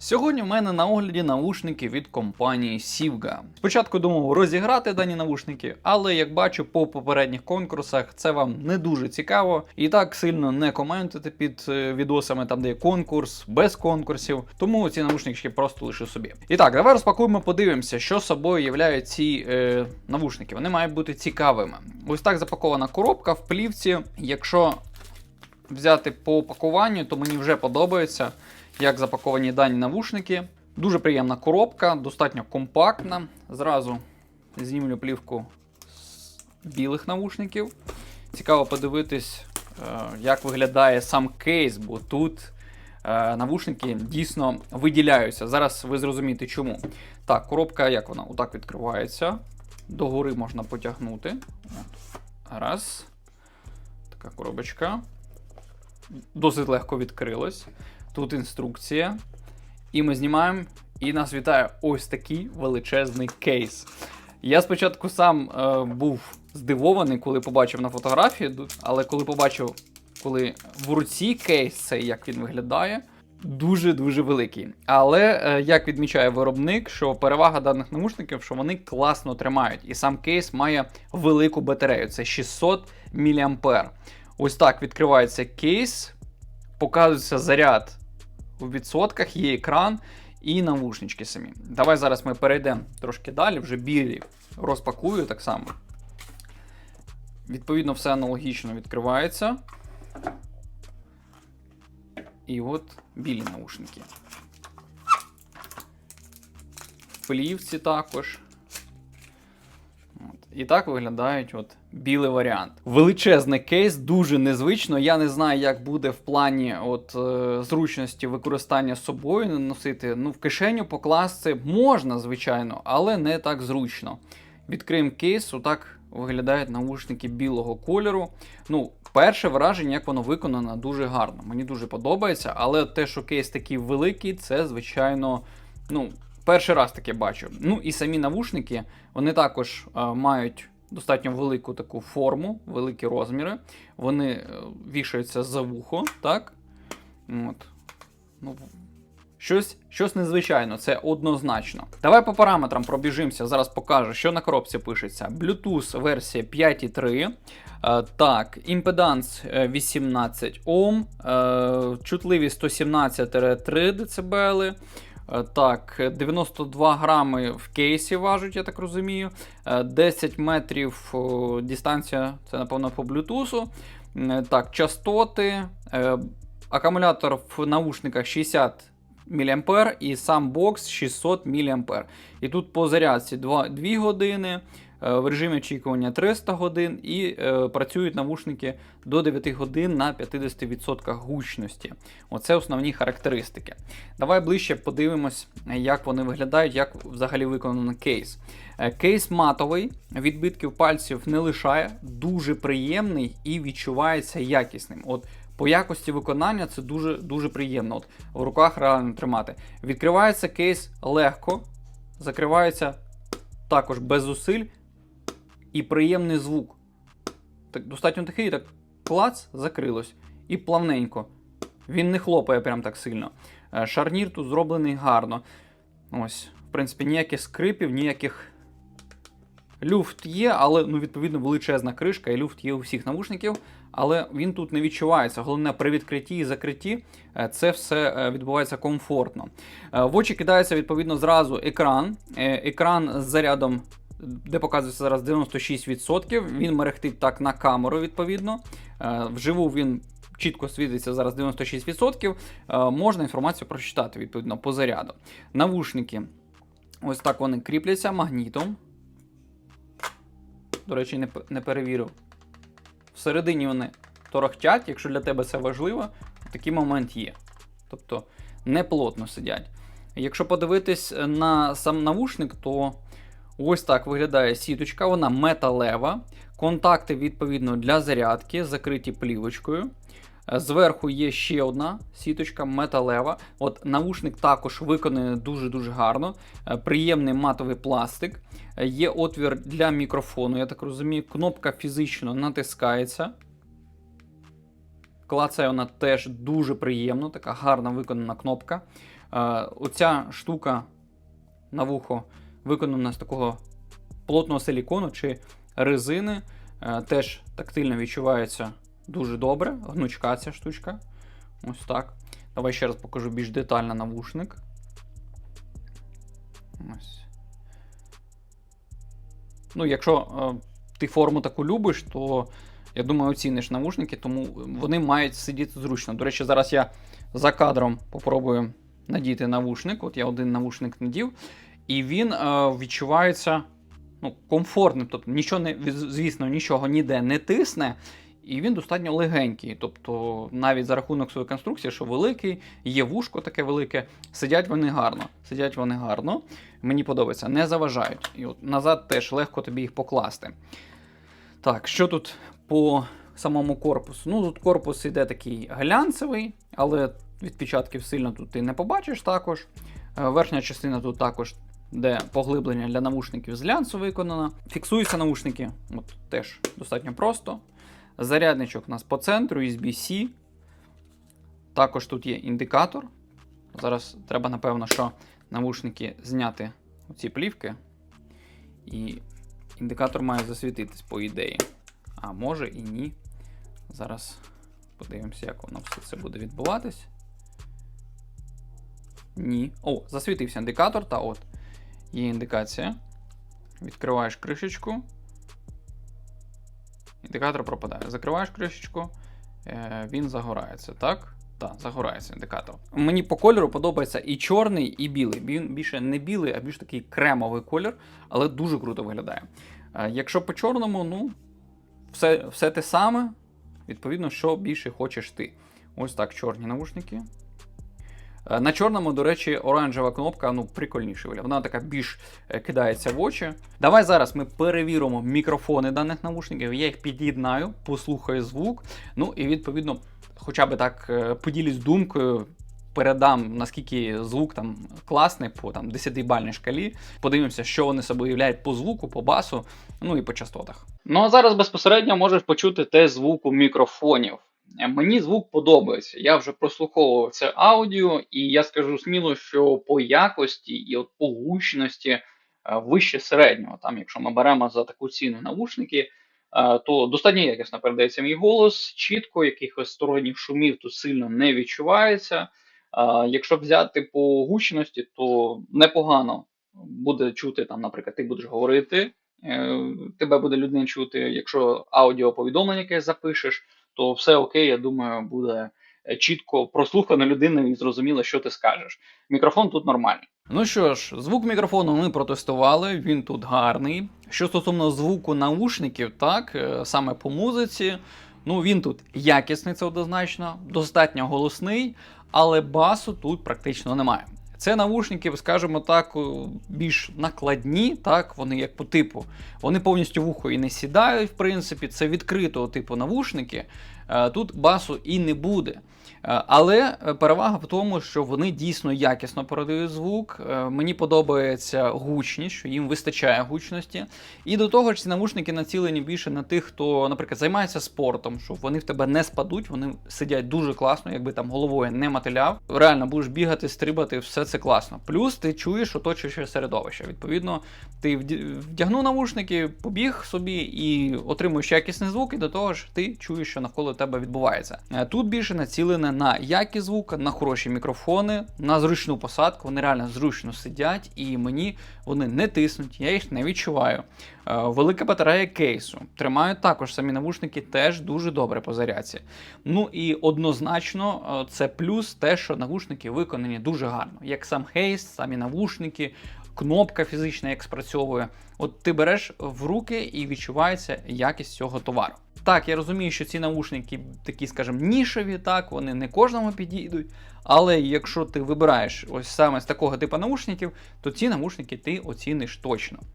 Сьогодні в мене на огляді наушники від компанії Sivga. Спочатку думав розіграти дані наушники, але як бачу по попередніх конкурсах, це вам не дуже цікаво і так сильно не коментуйте під е, відосами, там де є конкурс, без конкурсів. Тому ці наушники просто лишу собі. І так, давай розпакуємо, подивимося, що собою являють ці е, навушники. Вони мають бути цікавими. Ось так запакована коробка в плівці. Якщо взяти по пакуванню, то мені вже подобається як запаковані дані навушники. Дуже приємна коробка, достатньо компактна. Зразу знімлю плівку з білих навушників. Цікаво подивитись, е, як виглядає сам кейс, бо тут е, навушники дійсно виділяються. Зараз ви зрозумієте чому. Так, коробка, як вона? Отак відкривається. Догори можна потягнути. Раз. Така коробочка. Досить легко відкрилась. Тут інструкція. І ми знімаємо, і нас вітає ось такий величезний кейс. Я спочатку сам е, був здивований, коли побачив на фотографії, але коли побачив, коли в руці кейс цей, як він виглядає, дуже-дуже великий. Але е, як відмічає виробник, що перевага даних наушників, що вони класно тримають. І сам кейс має велику батарею. Це 600 мА. Ось так відкривається кейс, показується заряд у відсотках, є екран і навушнички самі. Давай зараз ми перейдемо трошки далі, вже білі розпакую так само. Відповідно, все аналогічно відкривається. І от білі наушники. В плівці також. І так виглядають от білий варіант. Величезний кейс, дуже незвично. Я не знаю, як буде в плані от, е, зручності використання собою носити. Ну, в кишеню покласти можна, звичайно, але не так зручно. Відкриємо кейс, отак виглядають наушники білого кольору. Ну, перше враження, як воно виконано, дуже гарно. Мені дуже подобається, але те, що кейс такий великий, це, звичайно, ну, перший раз таке бачу. Ну і самі навушники, вони також е, мають достатньо велику таку форму, великі розміри. Вони е, вішаються за вухо, так? От. Ну, Щось, щось незвичайно, це однозначно. Давай по параметрам пробіжимося. Зараз покажу, що на коробці пишеться. Bluetooth версія 5.3. Е, так, імпеданс е, 18 Ом, чутливість 117-3 дБ. Е, Так, 92 грами в кейсі важуть, я так розумію. Е, 10 метрів о, дистанція, це напевно по. Е, Так, частоти. е, Акумулятор в наушниках 60 мА і сам бокс 600 мА. І тут по зарядці 2, 2 години, е, в режимі очікування 300 годин і е, працюють навушники до 9 годин на 50% гучності. Оце основні характеристики. Давай ближче подивимось, як вони виглядають, як взагалі виконано кейс. Е, Кейс матовий, відбитків пальців не лишає, дуже приємний і відчувається якісним. От по якості виконання це дуже дуже приємно. От в руках реально тримати. Відкривається кейс легко, закривається також без зусиль і приємний звук. Так, достатньо такий, так клац, закрилось. І плавненько. Він не хлопає прям так сильно. Е, Шарнір тут зроблений гарно. Ось, в принципі, ніяких скрипів, ніяких. Люфт є, але ну, відповідно величезна кришка, і люфт є у всіх навушників, але він тут не відчувається. Головне, при відкритті і закритті е, це все е, відбувається комфортно. В очі кидається відповідно зразу екран. Екран з зарядом, де показується зараз 96%. Він мерехтить так на камеру, відповідно. Е, Вживу він. Чітко світиться зараз 96%. Е, можна інформацію прочитати відповідно по заряду. Навушники. Ось так вони кріпляться магнітом. До речі, не, не перевірив. Всередині вони торохтять, якщо для тебе це важливо, такий момент є. Тобто не плотно сидять. Якщо подивитись на сам навушник, то ось так виглядає сіточка, вона металева. Контакти, відповідно, для зарядки, закриті плівочкою. Е, Зверху є ще одна сіточка металева. От навушник також виконаний дуже-дуже гарно. Е, Приємний матовий пластик. Е, Є отвір для мікрофону, я так розумію. Кнопка фізично натискається. Клацає вона теж дуже приємно, така гарна виконана кнопка. Оця штука на вухо виконана з такого плотного силікону чи резини. Е, теж тактильно відчувається дуже добре. Гнучка ця штучка. Ось так. Давай ще раз покажу більш детально навушник. Ось. Ну, якщо е, ти форму таку любиш, то я думаю, оціниш навушники, тому вони мають сидіти зручно. До речі, зараз я за кадром попробую надіти навушник. От я один навушник надів, і він е, відчувається ну, комфортним. Тобто, нічого не, звісно, нічого ніде не тисне. І він достатньо легенький. Тобто, навіть за рахунок своєї конструкції, що великий, є вушко таке велике, сидять вони гарно. Сидять вони гарно. Мені подобається, не заважають. І от назад теж легко тобі їх покласти. Так, що тут по самому корпусу? Ну, тут корпус іде такий глянцевий, але відпечатків сильно тут ти не побачиш також. Е, Верхня частина тут також, де поглиблення для навушників з глянцю виконано. Фіксуються навушники от, теж достатньо просто. Зарядничок у нас по центру, USB-C. Також тут є індикатор. Зараз треба, напевно, що навушники зняти оці плівки. І індикатор має засвітитись, по ідеї. А може і ні. Зараз подивимося, як воно все це буде відбуватись. Ні. О, засвітився індикатор, та от. Є індикація. Відкриваєш кришечку. Індикатор пропадає. Закриваєш кришечку, е, він загорається, так? Так, загорається індикатор. Мені по кольору подобається і чорний, і білий. Він більше не білий, а більш такий кремовий колір, але дуже круто виглядає. Е, Якщо по чорному, ну, все, все те саме, відповідно, що більше хочеш ти. Ось так, чорні навушники. Е, На чорному, до речі, оранжева кнопка ну, прикольніше виглядає. Вона така більш е, кидається в очі. Давай зараз ми перевіримо мікрофони даних навушників. Я їх під'єднаю, послухаю звук. Ну і відповідно, хоча б так е, поділюсь думкою. Передам, наскільки звук там класний по там 10-бальній шкалі. Подивимося, що вони собою уявляють по звуку, по басу, ну і по частотах. Ну а зараз безпосередньо можеш почути те звуку мікрофонів. Е, Мені звук подобається. Я вже прослуховував це аудіо, і я скажу сміло, що по якості і от по гучності е, вище середнього. Там, якщо ми беремо за таку ціну навушники, е, то достатньо якісно передається мій голос, чітко, якихось сторонніх шумів тут сильно не відчувається. Якщо взяти по гучності, то непогано буде чути, там, наприклад, ти будеш говорити, е, тебе буде людина чути, якщо аудіоповідомлення якесь запишеш, то все окей, я думаю, буде е, чітко прослухано людиною і зрозуміло, що ти скажеш. Мікрофон тут нормальний. Ну що ж, звук мікрофону ми протестували, він тут гарний. Що стосовно звуку наушників, так, е, саме по музиці, ну він тут якісний, це однозначно, достатньо голосний, але басу тут практично немає. Це навушники, скажімо так, більш накладні, так, вони як по типу. Вони повністю вухо і не сідають, в принципі, це відкритого типу навушники. Е, Тут басу і не буде. Е, Але перевага в тому, що вони дійсно якісно передають звук. Е, Мені подобається гучність, що їм вистачає гучності. І до того ж, ці навушники націлені більше на тих, хто, наприклад, займається спортом, що вони в тебе не спадуть, вони сидять дуже класно, якби там головою не мотиляв. Реально будеш бігати, стрибати, все це класно. Плюс ти чуєш оточуюче середовище. Відповідно, ти вдягнув навушники, побіг собі і отримуєш якісний звук, і до того ж ти чуєш, що навколо тебе відбувається. Е, Тут більше націлене на якість звука, на хороші мікрофони, на зручну посадку. Вони реально зручно сидять, і мені вони не тиснуть, я їх не відчуваю. Е, Велика батарея кейсу. Тримають також самі навушники теж дуже добре по зарядці. Ну і однозначно, е, це плюс те, що навушники виконані дуже гарно. Як сам кейс, самі навушники, кнопка фізична, як спрацьовує. От ти береш в руки і відчувається якість цього товару. Так, я розумію, що ці наушники такі, скажімо, нішеві, так, вони не кожному підійдуть. Але якщо ти вибираєш ось саме з такого типу наушників, то ці наушники ти оціниш точно.